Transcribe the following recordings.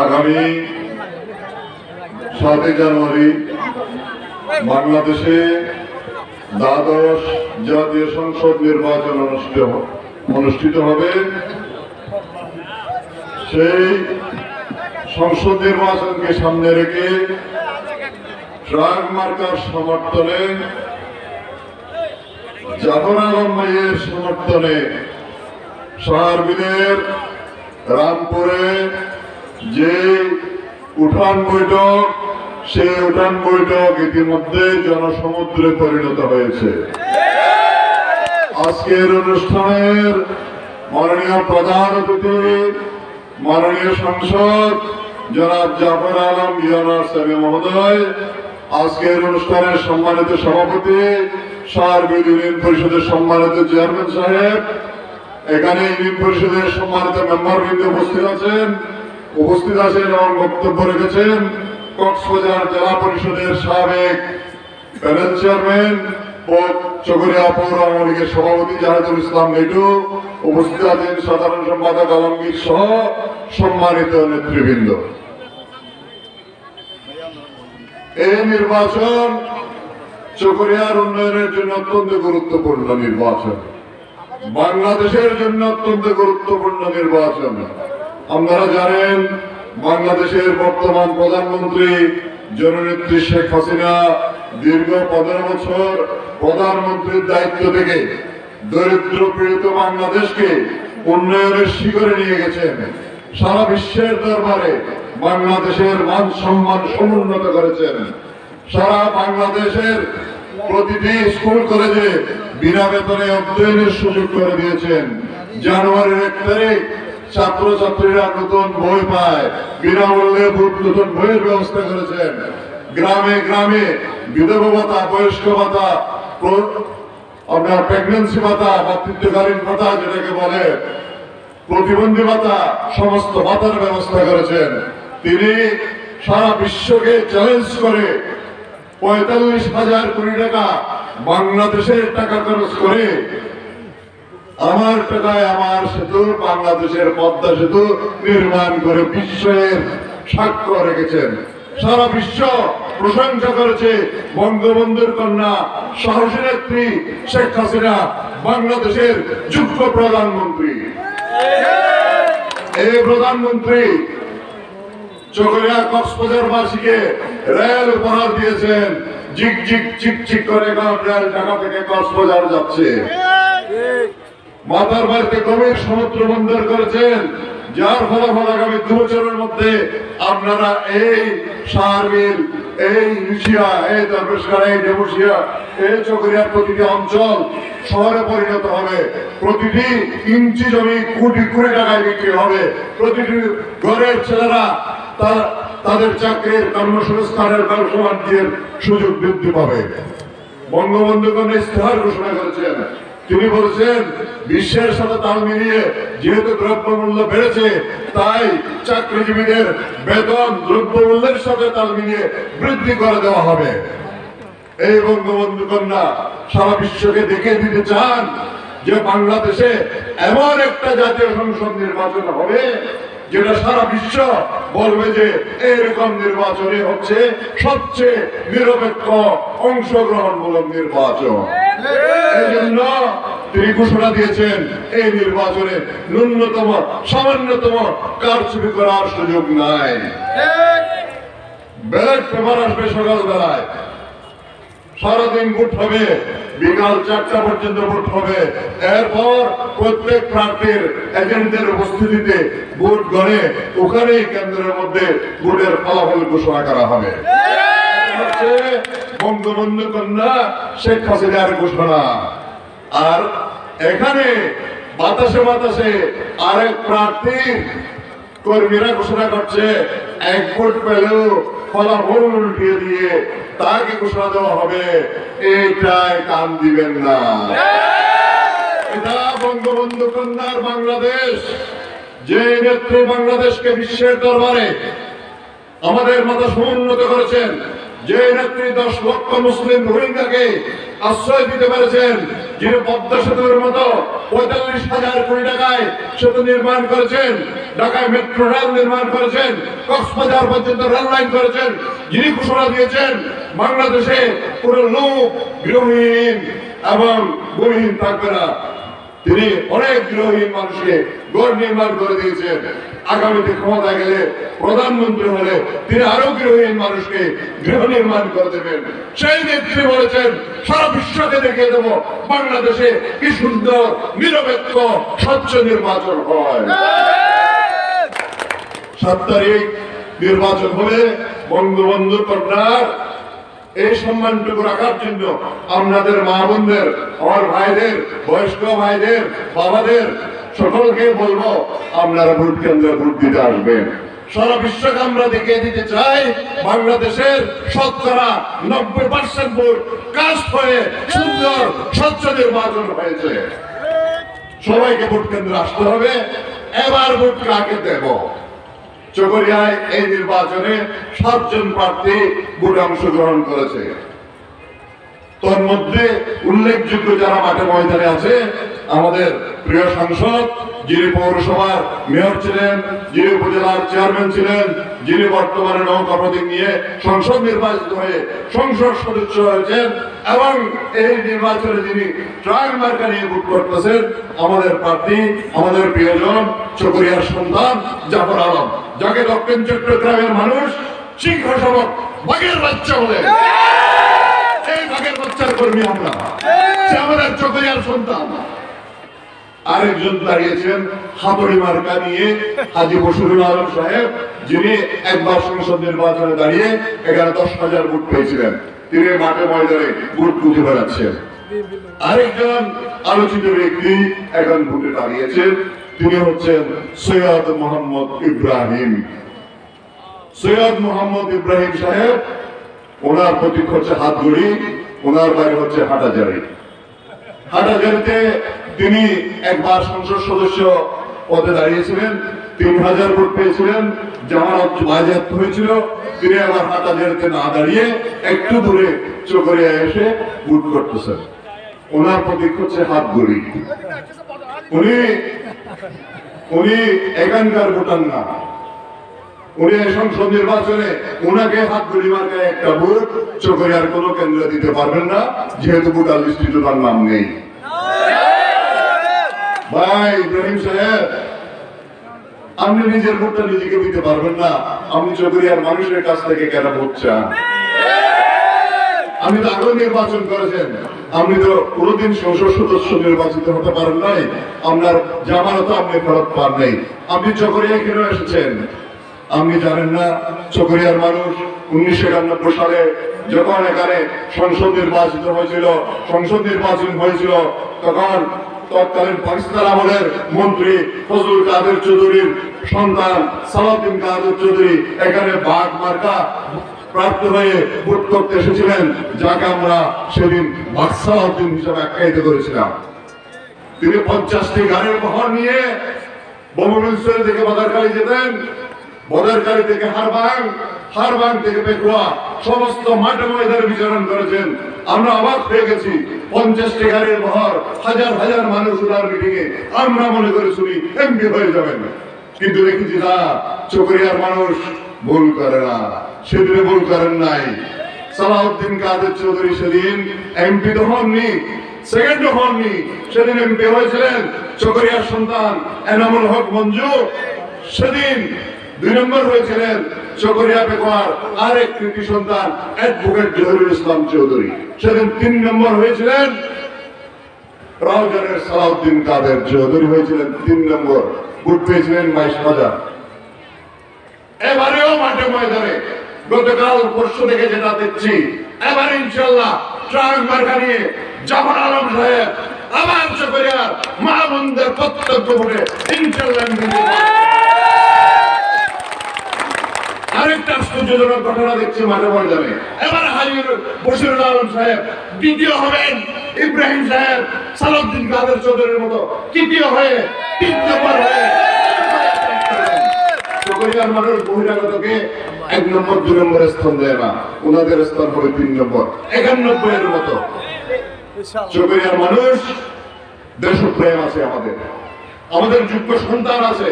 আগামী সাতই জানুয়ারি বাংলাদেশে দ্বাদশ জাতীয় সংসদ নির্বাচন অনুষ্ঠিত হবে। সেই সংসদ নির্বাচনকে সামনে রেখে ট্রাক মার্কার সমর্থনে, জাফর আলম ভাইয়ের সমর্থনে সাহারবিনের রামপুরে যে উঠান বৈঠক, সেই উঠান বৈঠক ইতিমধ্যে জনসমুদ্রে পরিণত হয়েছে। আজকের অনুষ্ঠানের মাননীয় প্রধান অতিথি, মাননীয় সংসদ জনাব জাফর আলম ইয়ানার সাহেব মহোদয়, আজকের অনুষ্ঠানের সম্মানিত সভাপতি, সার্বিক ইউনিয়ন পরিষদের সম্মানিত চেয়ারম্যান সাহেব, এখানে ইউনিয়ন পরিষদের সম্মানিত মেম্বার বৃন্দ উপস্থিত আছেন। উপস্থিত আছেন এবং বক্তব্য রেখেছেন কক্সবাজার জেলা পরিষদের সাবেক প্যানেল চেয়ারম্যান চকরিয়া পৌর আওয়ামী লীগের সভাপতি জাহেদুল ইসলাম লিটু উপস্থিত আছেন সাধারণ সম্পাদক আলমগীর সহ সম্মানিত নেতৃবৃন্দ। এই নির্বাচন চকরিয়ার উন্নয়নের জন্য অত্যন্ত গুরুত্বপূর্ণ নির্বাচন। বাংলাদেশের জন্য অত্যন্ত গুরুত্বপূর্ণ নির্বাচন। আপনারা জানেন, বাংলাদেশের বর্তমান প্রধানমন্ত্রী জননেত্রী শেখ হাসিনা দীর্ঘ পনেরো বছর প্রধানমন্ত্রীর দায়িত্ব থেকে দরিদ্র পীড়িত বাংলাদেশকে উন্নয়নের শিখরে নিয়ে গেছেন। সারা বিশ্বের দরবারে বাংলাদেশের মান সম্মান সমুন্নত করেছেন। সারা বাংলাদেশের প্রতিটি স্কুল কলেজে বিনা বেতনে অধ্যয়নের সুযোগ করে দিয়েছেন। জানুয়ারির এক তারিখ ছাত্রছাত্রীরা নতুন বই পায়। বিনামূল্যে নতুন বইয়ের ব্যবস্থা করেছেন। গ্রামে গ্রামে বিধবা ভাতা, বয়স্ক ভাতা আপনার প্রেগনেন্সি ভাতা, মাতৃত্বকালীন ভাতা যেটাকে বলে, প্রতিবন্ধী ভাতা, সমস্ত ভাতার ব্যবস্থা করেছেন। তিনি সারা বিশ্বকে চ্যালেঞ্জ করে পঁয়তাল্লিশ হাজার কোটি টাকা বাংলাদেশের টাকা খরচ করে আমার টাকায় আমার সেতু বাংলাদেশের পদ্মা সেতু নির্মাণ করে বিশ্বের সাক্ষ্য রেখেছেন। সারা বিশ্ব প্রশংসা করেছে বঙ্গবন্ধুর কন্যা সাহসী নেত্রী শেখ হাসিনা বাংলাদেশের যোগ্য প্রধানমন্ত্রী। এই প্রধানমন্ত্রী চকরিয়া কক্সবাজার বাসীকে রেল উপহার দিয়েছেন। জিক জিক চিক চিক করে রেল ঢাকা থেকে কক্সবাজার যাচ্ছে। মাতার বাড়িতে গভীর সমুদ্র বন্দর করেছেন। যার ফলাফল আগামী দু বছরের মধ্যে আপনারা এই সারমিল এই রুশিয়া এই দরবেশখানা এই ডেমুশিয়া এই চকরিয়ার প্রতিটি অঞ্চল শহরে পরিণত হবে। প্রতিটি ইঞ্চি জমি কোটি কোটি টাকায় বিক্রি হবে। প্রতিটি ঘরের ছেলেরা তার, তাদের চাকরির কর্মসংস্থানের ব্যবসা সুযোগ বৃদ্ধি পাবে। বঙ্গবন্ধু কোন ইস্তেহার ঘোষণা করেছেন তিনি বলেছেন, বিশ্বের সাথে তাল মিলিয়ে যেহেতু দ্রব্যমূল্য বেড়েছে, তাই চাকরিজীবীদের বেতন দ্রব্যমূল্যের সাথে তাল মিলিয়ে বৃদ্ধি করে দেওয়া হবে। এই বঙ্গবন্ধু কন্যা সারা বিশ্বকে দেখে দিতে চান যে বাংলাদেশে এমন একটা জাতীয় সংসদ নির্বাচন হবে যেটা সারা বিশ্ব বলবে যে এরকম নির্বাচনই হচ্ছে সবচেয়ে নিরপেক্ষ অংশগ্রহণমূলক নির্বাচন। এই জন্য তিনি ঘোষণা দিয়েছেন, এই নির্বাচনে ন্যূনতম, সামান্যতম কারচুপি করার সুযোগ নাই। ব্যালট পেপার আসবে সকাল বেলায় সারাদিন ভোট হবে, বিকাল চারটা পর্যন্ত ভোট হবে। এরপর প্রত্যেক প্রার্থীর এজেন্টদের উপস্থিতিতে ভোট গড়ে ওখানেই কেন্দ্রের মধ্যে ভোটের ফলাফল ঘোষণা করা হবে। বঙ্গবন্ধু কন্যা শেখ হাসিনার ঘোষণা। আর এখানে বাতাসে বাতাসে আরেক প্রার্থী কর্মীরা ঘোষণা করছে এক ভোট পেলেও ফলাফল উল্টিয়ে দিয়ে তাকে ঘোষণা দেওয়া হবে, এইটাই কান দিবেন না। এটা বঙ্গবন্ধু কন্যার বাংলাদেশ যে নেত্রী বাংলাদেশকে বিশ্বের দরবারে আমাদের মাথা সমুন্নত করেছেন যে নেত্রী দশ লক্ষ মুসলিম রোহিঙ্গাকে আশ্রয় দিতে পেরেছেন, যিনি পদ্মা সেতুর মতো পঁয়তাল্লিশ হাজার কোটি টাকায় সেতু নির্মাণ করেছেন, ঢাকায় মেট্রো রেল নির্মাণ করেছেন, কক্সবাজার পর্যন্ত রেল লাইন করেছেন, যিনি ঘোষণা দিয়েছেন, বাংলাদেশে কোনো লোক গৃহহীন এবং ভূমিহীন থাকবে না। তিনি অনেক গৃহহীন মানুষকে গড় নির্মাণ করে দিয়েছেন। আগামীতে ক্ষমতা গেলে প্রধানমন্ত্রী হলে তিনি আরও গৃহহীন মানুষকে গৃহ নির্মাণ করে দেবেন। সেই নেত্রী বলেছেন, সারা বিশ্বকে দেখিয়ে দেব, বাংলাদেশে কি সুন্দর, নিরপেক্ষ, স্বচ্ছ নির্বাচন হয়। সাত তারিখ নির্বাচন হবে বঙ্গবন্ধু কন্যার এই সম্মানটুকু রাখার জন্য আপনাদের মা বোনদের, আমার ভাইদের, বয়স্ক ভাইদের, বাবাদের সকলকে বলব, আপনারা ভোট কেন্দ্রে ভোট দিতে আসবেন। সারা বিশ্বকে আমরা দেখিয়ে দিতে চাই, বাংলাদেশের শতকরা নব্বই পার্সেন্ট ভোট কাস্ট হয়ে সুন্দর, স্বচ্ছ নির্বাচন হয়েছে। সবাইকে ভোট কেন্দ্রে আসতে হবে। এবার ভোট কাকে দেব? চকরিয়ায় এই নির্বাচনে সাতজন প্রার্থী ভোটে অংশগ্রহণ করেছে। তোর মধ্যে উল্লেখযোগ্য যারা মাঠে ময়দানে আছে, আমাদের প্রিয় সাংসদ যিনি পৌরসভার মেয়র ছিলেন যিনি উপজেলার চেয়ারম্যান ছিলেন যিনি বর্তমানে নৌকা প্রতীক নিয়ে সংসদ নির্বাচিত হয়ে সংসদ সদস্য হয়েছেন এবং এই নির্বাচনে যিনি ট্রাক মার্কা নিয়ে ভোট করতেছেন আমাদের প্রার্থী আমাদের প্রিয়জন চকরিয়ার সন্তান জাফর আলম। যাকে দক্ষিণ চট্টগ্রামের মানুষ সিংহ সবক বাঘের বাচ্চা বলে। এই বাঘের বাচ্চার কর্মী আমরা। সে আমাদের চকরিয়ার সন্তান। আরেকজন দাঁড়িয়েছেন হাতড়ি মার্কা নিয়ে, হাজি বসিরুল আলম সাহেব, যিনি একবার সংসদ নির্বাচনে দাঁড়িয়ে এখানে দশ হাজার ভোট পেয়েছিলেন। তিনি মাঠে ময়দানে ভোট খুঁজে বেড়াচ্ছেন। আরেকজন আলোচিত ব্যক্তি এখন ভোটে দাঁড়িয়েছেন, তিনি হচ্ছেন সৈয়দ মোহাম্মদ ইব্রাহিম। সৈয়দ মোহাম্মদ ইব্রাহিম সাহেব, ওনার প্রতীক হচ্ছে হাতগড়ি ওনার বাড়ি হচ্ছে হাটাজারি। হাটাজারিতে তিনি একবার সংসদ সদস্য পদে দাঁড়িয়েছিলেন, তিন হাজার ভোট পেয়েছিলেন, জামানত বাজেয়াপ্ত হয়েছিল। তিনি আবার হাতা হাটাজারিতে না দাঁড়িয়ে একটু দূরে চকরিয়া এসে ভোট করতেছেন। ওনার প্রতীক হচ্ছে হাতগড়ি উনি উনি এখানকার ভোটার না। উনি সংসদ নির্বাচনে উনাকে হাত গুলি মার্কায় একটা ভোট চকরিয়ার কোনো কেন্দ্র দিতে পারবেন না, যেহেতু ভোটার লিস্টিতে তার নাম নেই। ভাই, ইব্রাহিম সাহেব, আপনি নিজের ভোটটা নিজেকে দিতে পারবেন না। আপনি চকরিয়ার মানুষের কাছ থেকে কেন ভোট চান? আপনি তো আগেও নির্বাচন করেছেন। আপনি তো কোনোদিন সংসদ সদস্য নির্বাচিত হতে পারেন নাই। আপনার জামানত আপনি ফেরত পান নাই। আপনি চকরিয়ায় কেন এসেছেন? আপনি জানেন না চকরিয়ার মানুষ উনিশশো একানব্বই সালে যখন এখানে সংসদ নির্বাচিত হয়েছিল, সংসদ নির্বাচন হয়েছিল, তখন তৎকালীন পাকিস্তান আমলের মন্ত্রী ফজলুল কাদের চৌধুরীর সন্তান সালাউদ্দিন কাদের চৌধুরী এখানে বাঘ মার্কা প্রাপ্ত হয়ে ভোট করতে এসেছিলেন, যাকে আমরা সেদিন বাদশাহুদ্দিন হিসাবে আখ্যায়িত করেছিলাম। তিনি পঞ্চাশটি গাড়ির বহর নিয়ে বঙ্গবন্ধু থেকে বাজারকালী যেতেন। বদারকালী থেকে হারবাং হারবাং থেকে পেকুয়া সমস্ত মাঠে ময়দানে বিচরণ করেছেন। আমরা অবাক হয়ে গেছি। পঞ্চাশটি গাড়ির বহর হাজার হাজার মানুষ উনার মিটিং এ আমরা মনে করে শুনি এমপি হয়ে যাবেন। কিন্তু দেখেছি না, চকরিয়ার মানুষ ভুল করে না। সেদিনে ভুল করেন নাই। সালাউদ্দিন কাদের চৌধুরী সেদিন এমপি তো হননি সেকেন্ড হননি। সেদিন এমপি হয়েছিলেন চকরিয়ার সন্তান এনামুল হক মঞ্জু। সেদিন দুই নম্বর হয়েছিলেন চকরিয়া পেকুয়ার আরেক কৃতি সন্তান অ্যাডভোকেট জহিরুল ইসলাম চৌধুরী। সেদিন তিন নম্বর হয়েছিলেন রাউজানের সালাউদ্দিন কাদের চৌধুরী হয়েছিলেন তিন নম্বর। ভোট পেয়েছিলেন বাইশ হাজার। এবারেও মাঠে ময়দানে গতকাল পরশু থেকে যেটা দেখছি, এবার ইনশাল্লাহ ট্রাক মার্কা নিয়ে জাফর আলম সাহেব, আবার চকরিয়ার মা বোনদের প্রত্যক্ষ ভোটে ইনশাল্লাহ আশ্চর্যজনক ঘটনা মাঠে ময়দানে এবার হাজির বসিরুল আলম সাহেব, দ্বিতীয় হবেন ইব্রাহিম সাহেব, সালাউদ্দিন কাদের চৌধুরীর মতো তৃতীয় হয়ে তিন নম্বর হয়ে মানুষ আছে আমাদের। আমাদের যোগ্য সন্তান আছে,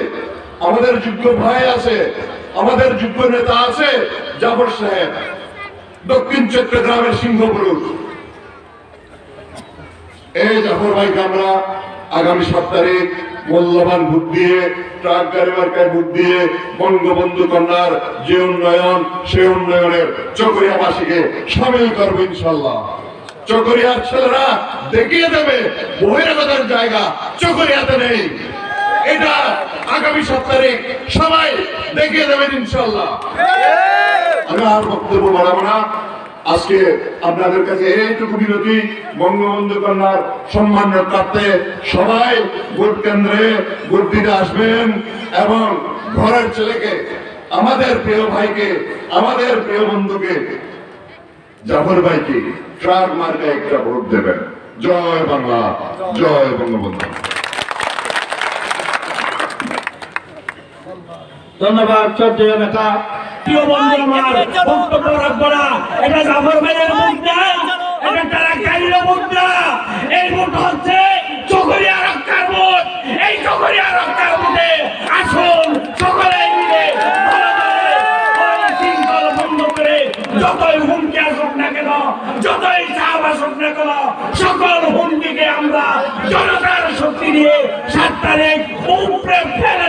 আমাদের যোগ্য ভাই আছে আমাদের যোগ্য নেতা আছে জাফর সাহেব, দক্ষিণ চট্টগ্রামের সিংহ পুরুষ এই জাফর ভাইকে আমরা আগামী সাত তারিখ মূল্যবান ভোট দিয়ে, ট্রাক গাড়ি মার্কায় ভোট দিয়ে বঙ্গবন্ধু কন্যার যে উন্নয়ন সে উন্নয়নের চকরিয়াবাসীকে সামিল করব ইনশাল্লাহ চকরিয়ার ছেলেরা দেখিয়ে দেবে, বহিরাগতের জায়গা চকরিয়াতে নেই। এটা আগামী তারিখ সবাই দেখিয়ে দেবেন ইনশাল্লাহ আমি আর বক্তব্য বাড়াবো না। আজকে আপনাদের কাছে এইটুকু বিরতি বঙ্গবন্ধু কন্যার সম্মান রক্ষার্থে সবাই ভোট কেন্দ্রে ভোট দিতে আসবেন এবং ঘরের ছেলেকে, আমাদের প্রিয় ভাইকে, আমাদের প্রিয় বন্ধুকে, জাফর ভাইকে, ট্রাক মার্কে একটা ভোট দেবেন। জয় বাংলা, জয় বঙ্গবন্ধু। ধন্যবাদ শ্রদ্ধেয় নেতা প্রিয় বন্ধু আমার বক্তব্য রাখব না। এটা জাফর ভাইয়ের মুখ না এটা তারা গাড়ির মুখ না। এই হচ্ছে চকরিয়া রক্ষার এই চকরিয়া রক্ষার আসুন সকলে মিলে যতই হুমকি আসুক না কেন যতই চাপ আসুক না কেন সকল হুমকিকে আমরা জনতার শক্তি দিয়ে সাত তারিখ উপরে ফেলে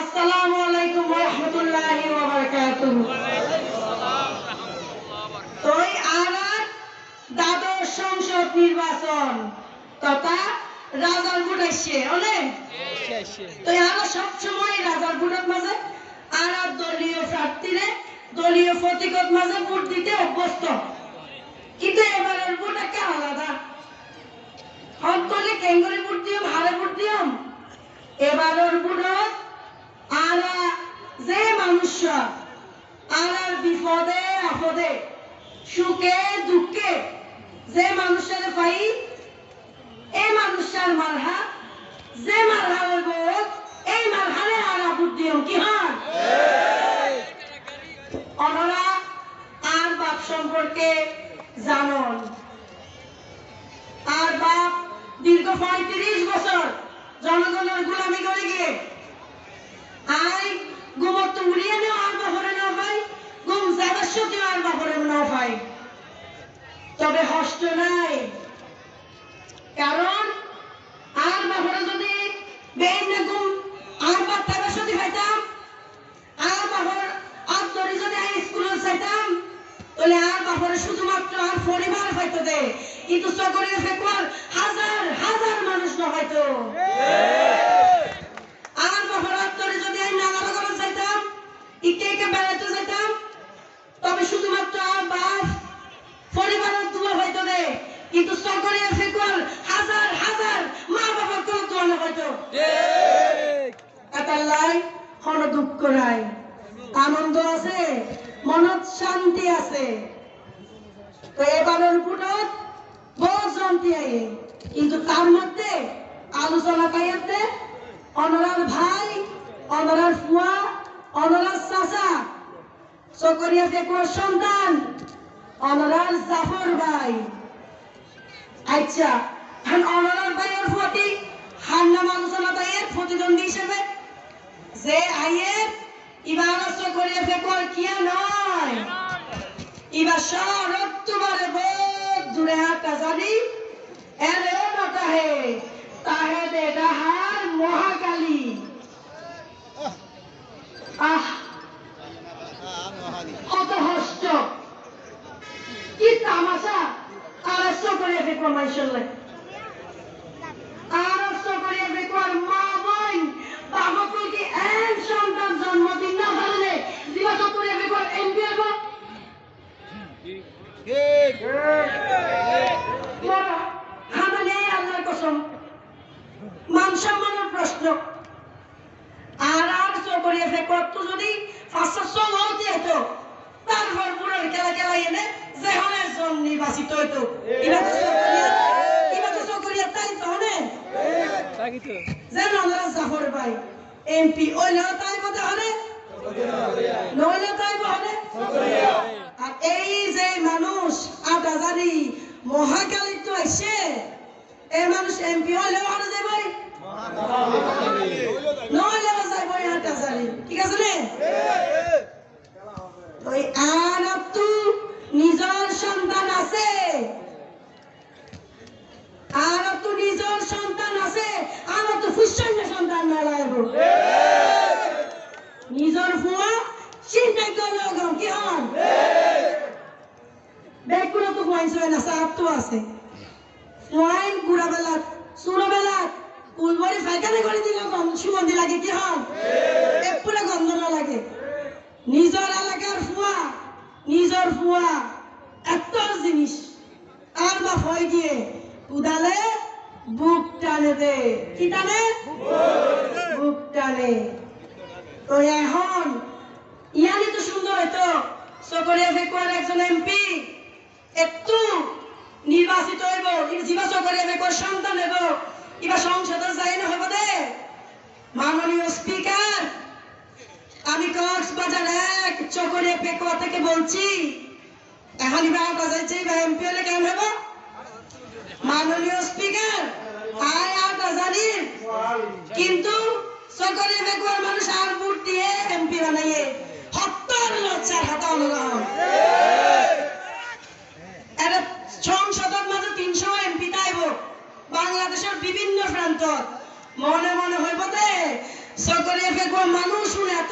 আসসালামু আলাইকুম রাহমাতুল্লাহি ওয়া বারাকাতুহু। ওই নির্বাচন তথা রাজার ভোট আসছে অনেক? তো আমরা সবসময় রাজার ভোটের মাঝে আর দলীয় প্রার্থীরে দলীয় প্রতীকত মাঝে ভোট দিতে অভ্যস্ত। কিন্তু এবারের ভোট একটা আলাদা। হট করলে কেঙ্গুরি ভোট দিয়াম হারে ভোট দিয়াম এবারের ভোটত আরা, যে মানুষ আর বিপদে, আপদে, সুখে, দুঃখে যে মানুষের পাই এই মানুষটার মারহা, যে মারহা হইব এই মারহারে আরা দিয়াম কি হয়? অনরা আর বাপ সম্পর্কে জানন। আর বাপ দীর্ঘ পঁয়ত্রিশ বছর জনগণের গোলামি করে গিয়ে আই তো উড়িয়ে নেওয়া আর বাপরে নেওয়া ভাই। গুম জাগাস্যতে আর বাপরে নেওয়া ভাই। তবে হস্ত নাই। কারণ আর বহরে যদি বেন না গুম আর বাপ তারা সত্যি পাইতাম আর বাপর আর ধরে যদি আমি স্কুলে চাইতাম তাহলে আর বাপরে শুধুমাত্র আর পরিবার হয়তো দে কিন্তু সকলের ফেকুয়ার হাজার হাজার মানুষ না হয়তো আর বাপর আর ধরে যদি আমি নাগারা করে চাইতাম ইকে ইকে বেড়াতে যেতাম তবে শুধুমাত্র আর বাপ পরিবারের দোয়া হয়তো দে কিন্তু সকলের ফেকুয়ার হাজার হাজার মা বাবার কোনো দোয়া না হয়তো এতাল্লাই হন দুঃখ নাই আনন্দ আছে মনত শান্তি আছে তো এবারের পুটত বহু শান্তি আয়ে কিন্তু তার মধ্যে আলোচনা কাইয়াতে অনরার ভাই, অনরার ফুয়া, অনরার চাচা, চকরিয়া ফেকুয়ার সন্তান, অনরার জাফর ভাই। আচ্ছা অনরার ভাইয়ের প্রতি হার নাম আলোচনা তাইয়ের প্রতিদ্বন্দ্বী হিসেবে যে আইয়ের ইবার করে ফেকর কিয়া নয়। ইবার শরৎ তোমারে বহুত দূরে হাতা জানি এলে নটা হে তাহে দে মহাকালী আহ কত হস্ত কি তামাশা আড়াইশো করে ফেকর মাইশাল্লাহ আড়াইশো করে ফেকর মা বোন বাবা কইকে এন সন্তান জন্মদিন না পারলে দিবা তো করে ফেকর এমপি হব নির্বাচিত হইতো এবার তো চকরিয়া এবার তো চকরিয়া তাই তো হনে যেন আমরা জাফর ভাই এমপি ওইলেও তাই মতে হনে নইলে তাই হনে আর এই যে মানুষ আটাজারি মহাকালী তো আইসে এই মানুষ এমপি হইলেও হনে যাই ভাই। নইলেও যাই ভাই আটাজারি ঠিক আছে নে? ওই আর তো নিজর সন্তান আছে। আর তো নিজর সন্তান আছে, আর তো ফুসন্ন সন্তান মেলাইব নিজর ফুয়া চিন্তা করলে গম কি হন বেকুলো তো ফুয়াইছে না, সাপ তো আছে। ফুয়াইন বুড়া বেলা সুরা বেলা উলবরি ফাইকানে করে দিল গম সুগন্ধি লাগে, কি হন এপুরে গন্ধ লাগে। নিজর এলাকার নিজর ফুয়া এত জিনিস। আর বা ভয় দিয়ে উদালে বুক টানে দে। কি টানে? বুক টানে। তো এখন ইয়ানি তো সুন্দর হইতো সকরিয়া ফেকুয়ার একজন এমপি, একটু নির্বাচিত হইব। জিবা সকরিয়া ফেকুয়ার সন্তান হইব এবার সংসদে যাই না হইব দে। মাননীয় স্পিকার আমি কক্সবাজার এক চকরিয়া পেকুয়া থেকে বলছি, এখন এবার আওতা যাইছে এমপি হলে কেমন হইব মাননীয় স্পিকার আয় আওতা জানি কিন্তু সকলে বেগুয়ার মানুষ আর ভোট দিয়ে এমপি বানাইয়ে হত্যার লজ্জার হাতে অনুগ্রহণ এটা সংসদের মাঝে তিনশো এমপি তাইব বাংলাদেশের বিভিন্ন প্রান্ত, মনে মনে হইব দে সকলে বেগুয়ার মানুষ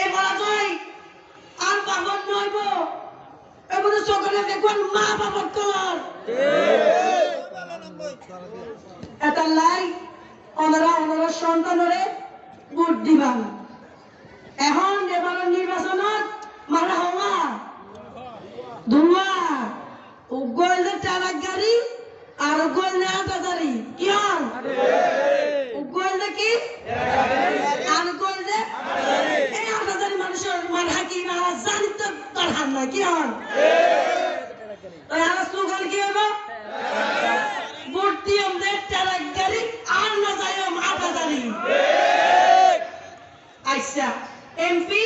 এই পরাজয় আর বাবর নইব। মধ্যে সকলে বেগুয়ার মা বাবার এটা লাই ওনারা ওনারা সন্তানরে ভোট দিবান এখন এবারের নির্বাচনত মারা হওয়া। ধুয়া। উগলদের চালাক আর উগল নেওয়া গাড়ি কি হন উগল কি? আর উগল যে? এই আটাদারি মানুষের মার হাকি মারা জানি তো তার না কি হন আর সুগল কি হইব? ভোট দিয়ম দে চালাক গাড়ি আর না যাইম আটাদারি আচ্ছা এমপি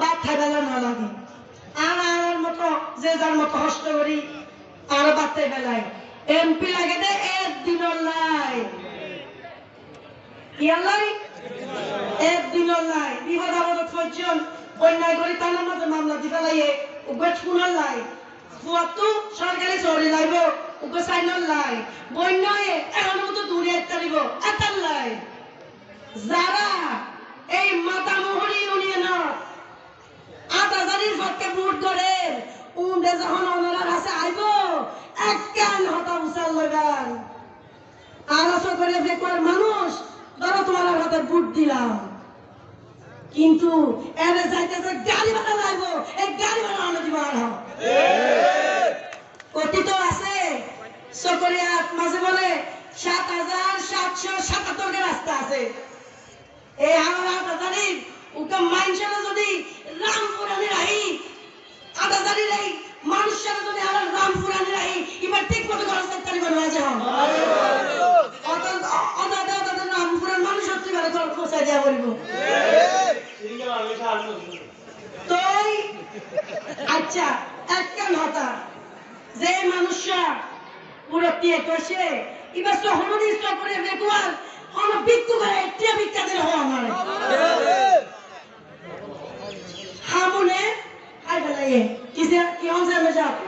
বা থাইবেলা না লাগে। আর আর মতো যে যার মতো হস্ত করি আর বাতে বেলায় এমপি লাগে লাই ইয়ার লাই এক দিনের লাই বিপদ আপদ ফজন অন্যায় করি তার মাঝে মামলা দি যারা এই মাতামোহরি ইউনিয়নের কাছে আইব বেকার মানুষ, ধরো তোমার হাতে ভোট দিলাম। কিন্তু এনে যাইতেছে গাড়ি ভাড়া লাগব এই গাড়ি ভাড়া আনো দিব আর কথিত আছে? সকরিয়াত মাঝে বলে, সাত হাজার সাতশো সাতাত্তরটা রাস্তা আছে। এই আমার আটা জানি ওকে মানুষের যদি রামপুরানি রাহি আটা রাহি মানুষের যদি আল্লাহ রাম ফুরানি রাহি এবার ঠিক মতো ঘর সাত্তারি বলে আছে অদাদা অদাদা রাম ফুরান মানুষ সত্যি করে তোর পৌঁছায় দেওয়া বলিব তোই আচ্ছা একজন হতা। যে মানুষ পুরো টিয়ে কষে এবার সহমনি সপরে বেকুয়ার অন বিক্ষু করে টিয়ে বিক্ষাদের হওয়া মারে হামুনে খাই বেলাইয়ে। Is there, Kion's Amazon?